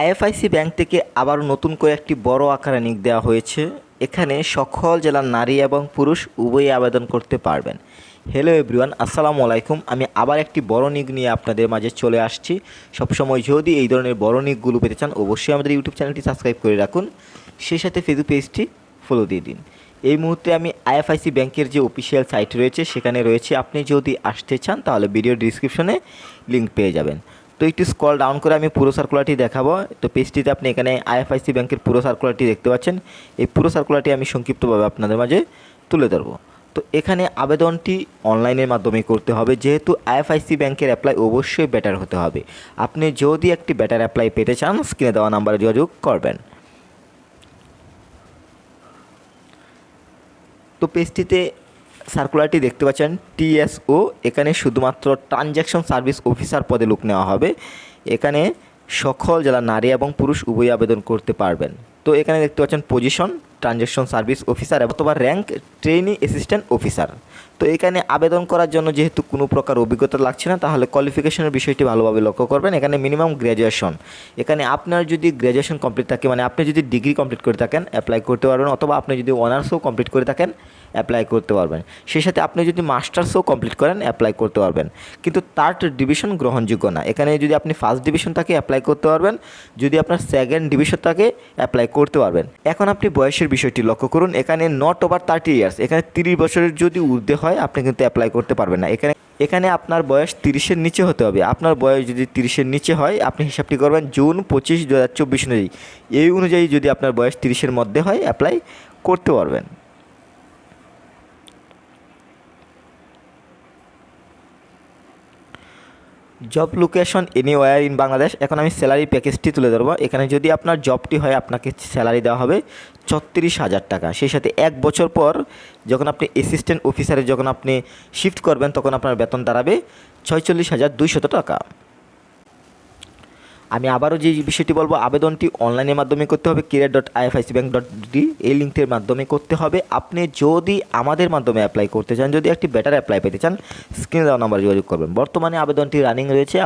IFIC bank থেকে আবার নতুন করে একটি বড় আকারে নিক দেওয়া হয়েছে। এখানে সকল জেলার নারী এবং পুরুষ উভয়ই আবেদন করতে পারবেন। হ্যালো এভরিওয়ান আসসালামু আলাইকুম। আমি আবার একটি বড় নিক নিয়ে আপনাদের মাঝে চলে আসছি। সবসময় যদি এই ধরনের বড় নিকগুলো পেতে চান, অবশ্যই আমাদের ইউটিউব চ্যানেলটি সাবস্ক্রাইব করে রাখুন। সেই সাথে ফেসবুক পেজটি ফলো দিয়ে দিন। এই মুহূর্তে আমি আইএফআইসি ব্যাংকের যে অফিসিয়াল সাইট রয়েছে, সেখানে রয়েছে। আপনি যদি আসতে চান, তাহলে ভিডিও ডিসক্রিপশনে লিঙ্ক পেয়ে যাবেন। তো একটু স্কল ডাউন করে আমি পুরো সার্কুলারটি দেখাবো। তো পেজটিতে আপনি এখানে আইএফআইসি ব্যাংকের পুরো সার্কুলারটি দেখতে পাচ্ছেন। এই পুরো সার্কুলারটি আমি সংক্ষিপ্তভাবে আপনাদের মাঝে তুলে ধরবো। তো এখানে আবেদনটি অনলাইনের মাধ্যমে করতে হবে। যেহেতু আইএফআইসি ব্যাংকের অ্যাপ্লাই অবশ্যই বেটার হতে হবে। আপনি যদি একটি বেটার অ্যাপ্লাই পেতে চান স্ক্রিনে দেওয়া নাম্বারে যোগাযোগ করবেন। তো পেজটিতে সার্কুলারটি দেখতে পাচ্ছেন টিএসও এখানে শুধুমাত্র ট্রানজ্যাকশন সার্ভিস অফিসার পদে লোক নেওয়া হবে। এখানে সকল যারা নারী এবং পুরুষ উভয় আবেদন করতে পারবেন। তো এখানে দেখতে পাচ্ছেন পজিশন ট্রানজ্যাকশন সার্ভিস অফিসার অথবা র্যাঙ্ক ট্রেনি অ্যাসিস্ট্যান্ট অফিসার। তো এখানে আবেদন করার জন্য যেহেতু কোনো প্রকার অভিজ্ঞতা লাগছে না, তাহলে কোয়ালিফিকেশনের বিষয়টি ভালোভাবে লক্ষ্য করবেন। এখানে মিনিমাম গ্র্যাজুয়েশন এখানে আপনার যদি গ্র্যাজুয়েশন কমপ্লিট থাকে মানে আপনি যদি ডিগ্রি কমপ্লিট করে থাকেন অ্যাপ্লাই করতে পারবেন, অথবা আপনি যদি অনার্সও কমপ্লিট করে থাকেন অ্যাপ্লাই করতে পারবেন। সেই সাথে আপনি যদি মাস্টার্সও কমপ্লিট করেন অ্যাপ্লাই করতে পারবেন। কিন্তু থার্ড ডিভিশন গ্রহণযোগ্য না। এখানে যদি আপনি ফার্স্ট ডিভিশন থাকে অ্যাপ্লাই করতে পারবেন। যদি আপনার সেকেন্ড ডিভিশন থাকে অ্যাপ্লাই করতে পারবেন। এখন আপনি বয়সের বিষয়টি লক্ষ্য করুন, এখানে নট ওভার থার্টি ইয়ার্স এখানে তিরিশ বছরের যদি ঊর্ধ্বে হয়, আপনি কিন্তু অ্যাপ্লাই করতে পারবেন না। এখানে এখানে আপনার বয়স তিরিশের নিচে হতে হবে। আপনার বয়স যদি তিরিশের নিচে হয়, আপনি হিসাবটি করবেন জুন পঁচিশ দু অনুযায়ী। এই অনুযায়ী যদি আপনার বয়স তিরিশের মধ্যে হয় অ্যাপ্লাই করতে পারবেন। Job location anywhere in Bangladesh এখন আমি স্যালারি প্যাকেজটি তুলে ধরবো। এখানে যদি আপনার জবটি হয়, আপনাকে স্যালারি দেওয়া হবে ছত্রিশ হাজার টাকা। সেই সাথে এক বছর পর যখন আপনি অ্যাসিস্ট্যান্ট অফিসারে যখন আপনি শিফট করবেন, তখন আপনার বেতন দাঁড়াবে ছয়চল্লিশ হাজার দুইশত টাকা। আমি আবারও যে বিষয়টি বলব, আবেদনটি অনলাইনের মাধ্যমে করতে হবে career dot IFIC bank dot D এই লিঙ্কের মাধ্যমে করতে হবে। আপনি যদি আমাদের মাধ্যমে অ্যাপ্লাই করতে চান, যদি একটি বেটার অ্যাপ্লাই পেতে চান স্ক্রিনে দেওয়া নাম্বার যোগাযোগ করবেন। বর্তমানে আবেদনটি রানিং রয়েছে।